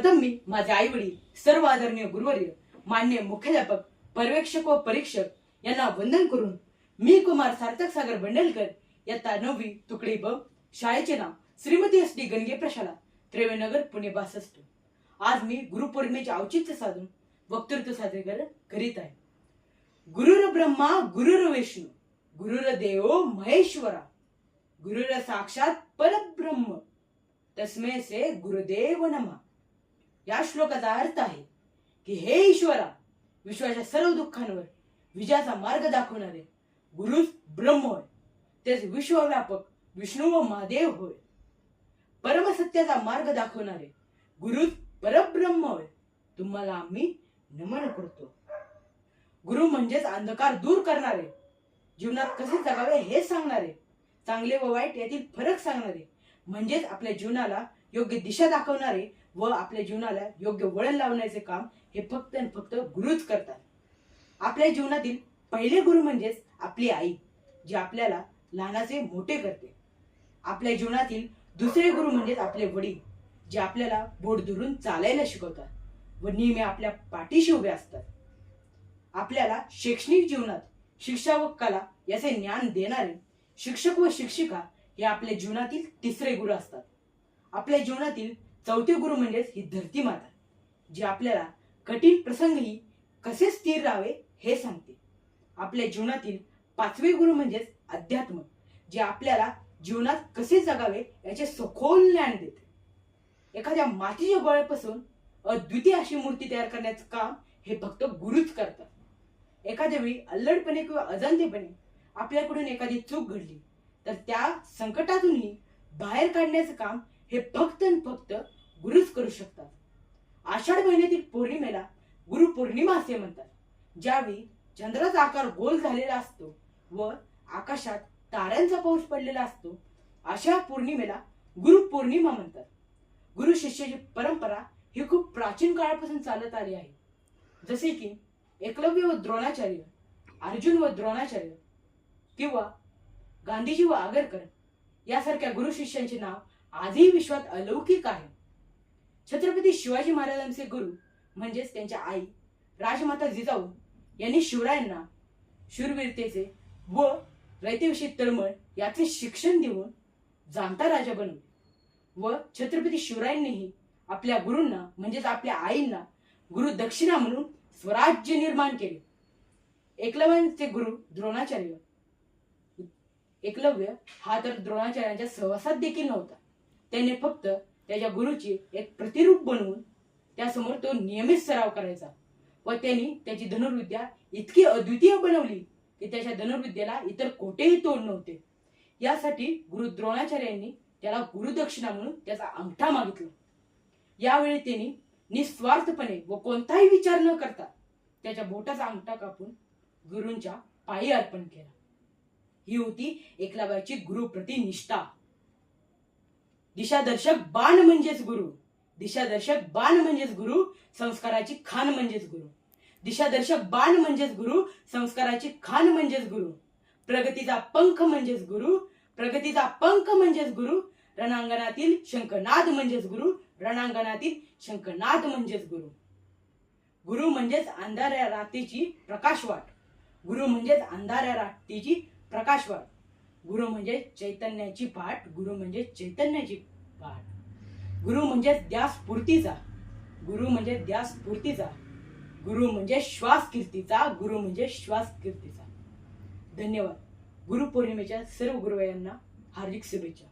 प्रथम मी माझे आई वडील सर्व आदरणीय गुरुवर्य मान्य मुख्याध्यापक पर्यवेक्षक व परीक्षक यांना वंदन करून मी कुमार सार्थक सागर बंडलकर इयत्ता नववी तुकडी ब शाळेचे नाव श्रीमती एस डी गणगे प्रशाला त्रेवेनगर पुणे बासष्ट. आज मी गुरुपौर्णिमेचे औचित्य साधून वक्तृत्व साजरे कर- करीत आहे. गुरुर ब्रह्मा गुरुर विष्णू गुरुर देव महेश्वरा गुरुर साक्षात परब्रह्म तस्मे से गुरुदेव नमा. या श्लोकाचा अर्थ आहे की हे ईश्वरा विश्वाच्या सर्व दुःखांवर विजयाचा मार्ग दाखवणारे गुरुच ब्रह्म होय. तेच विश्वव्यापक विष्णू व महादेव होय. परमसत्याचा मार्ग दाखवणारे गुरुच परब्रह्म होय. तुम्हाला आम्ही नमन करतो. गुरु म्हणजेच अंधकार दूर करणारे जीवनात कसे जगावे हे सांगणारे चांगले व वाईट यातील फरक सांगणारे म्हणजेच आपल्या जीवनाला योग्य दिशा दाखवणारे व आपल्या जीवनाला योग्य वळण लावण्याचे काम हे फक्त आणि फक्त गुरुच करतात. आपल्या जीवनातील पहिले गुरु म्हणजेच आपली आई जी आपल्याला लहानाचे मोठे करते. आपल्या जीवनातील दुसरे गुरु म्हणजेच आपले वडील जे आपल्याला बोट धरून चालायला शिकवतात व नेहमी आपल्या पाठीशी उभे असतात. आपल्याला शैक्षणिक जीवनात शिक्षा व कला याचे ज्ञान देणारे शिक्षक व शिक्षिका हे आपल्या जीवनातील तिसरे गुरु असतात. आपल्या जीवनातील चौथे गुरु म्हणजेच ही धरती माता जी आपल्याला कठीण प्रसंगही कसे स्थिर राहावे हे सांगते. आपल्या जीवनातील पाचवे गुरु म्हणजेच अध्यात्म जे आपल्याला जीवनात कसे जगावे याचे सखोल ज्ञान देते. एखाद्या मातीच्या गोळ्यापासून अद्वितीय अशी मूर्ती तयार करण्याचं काम हे फक्त गुरुच करतात. एखाद्या वेळी अल्लडपणे किंवा अजाणतेपणे आपल्याकडून एखादी चूक घडली तर त्या संकटातूनही बाहेर काढण्याचं काम हे फक्त आणि फक्त गुरुच करू शकतात. आषाढ महिन्यातील पौर्णिमेला गुरु पौर्णिमा असे म्हणतात ज्यावेळी चंद्राचा आकार गोल झालेला असतो व आकाशात ताऱ्यांचा पाऊस पडलेला असतो अशा पौर्णिमेला गुरु पौर्णिमा म्हणतात. गुरु शिष्याची परंपरा ही खूप प्राचीन काळापासून चालत आली आहे. जसे की एकलव्य व द्रोणाचार्य अर्जुन व द्रोणाचार्य किंवा गांधीजी व आगरकर यासारख्या गुरु शिष्यांचे नाव आजही विश्वात अलौकिक आहे. छत्रपती शिवाजी महाराजांचे गुरु म्हणजेच त्यांच्या आई राजमाता जिजाऊ यांनी शिवरायांना शूरवीरतेचे व रयतेविषयी तळमळ याचे शिक्षण देऊन जाणता राजा बनवले. व छत्रपती शिवरायांनीही आपल्या गुरूंना म्हणजेच आपल्या आईंना गुरु दक्षिणा म्हणून स्वराज्य निर्माण केले. एकलव्यांचे गुरु द्रोणाचार्य. एकलव्य हा तर द्रोणाचार्यांच्या सहवासात देखील नव्हता. त्याने फक्त त्याच्या गुरुची एक प्रतिरूप बनवून त्यासमोर तो नियमित सराव करायचा. व त्यांनी त्याची धनुर्विद्या इतकी अद्वितीय बनवली की त्याच्या धनुर्विद्येला इतर कोठेही तोड नव्हते. यासाठी गुरु द्रोणाचार्यांनी त्याला गुरुदक्षिणा म्हणून त्याचा अंगठा मागितला. यावेळी त्यांनी निस्वार्थपणे व कोणताही विचार न करता त्याच्या बोटाचा अंगठा कापून गुरूंच्या पायी अर्पण केला. ही होती एकलाबाईची गुरुप्रती निष्ठा दिशादर्शक बाण म्हणजेच गुरु. दिशादर्शक बाण म्हणजेच गुरु संस्काराची खान म्हणजेच गुरु. दिशादर्शक बाण म्हणजेच गुरु संस्काराची खान म्हणजेच गुरु. प्रगतीचा पंख म्हणजेच गुरु प्रगतीचा पंख म्हणजेच गुरु. रणांगणातील शंखनाद म्हणजेच गुरु रणांगणातील शंखनाद म्हणजेच गुरु. गुरु म्हणजेच अंधाऱ्या रात्रीची प्रकाशवाट. गुरु म्हणजेच अंधाऱ्या रात्रीची प्रकाशवाट. गुरु म्हणजे चैतन्याची पाठ गुरु म्हणजे चैतन्याची पाठ. गुरु म्हणजे द्या स्फूर्तीचा गुरु म्हणजे द्या स्फूर्तीचा गुरु म्हणजे श्वास कीर्तीचा गुरु म्हणजे श्वास कीर्तीचा. धन्यवाद. गुरुपौर्णिमेच्या सर्व गुरुवयांना हार्दिक शुभेच्छा.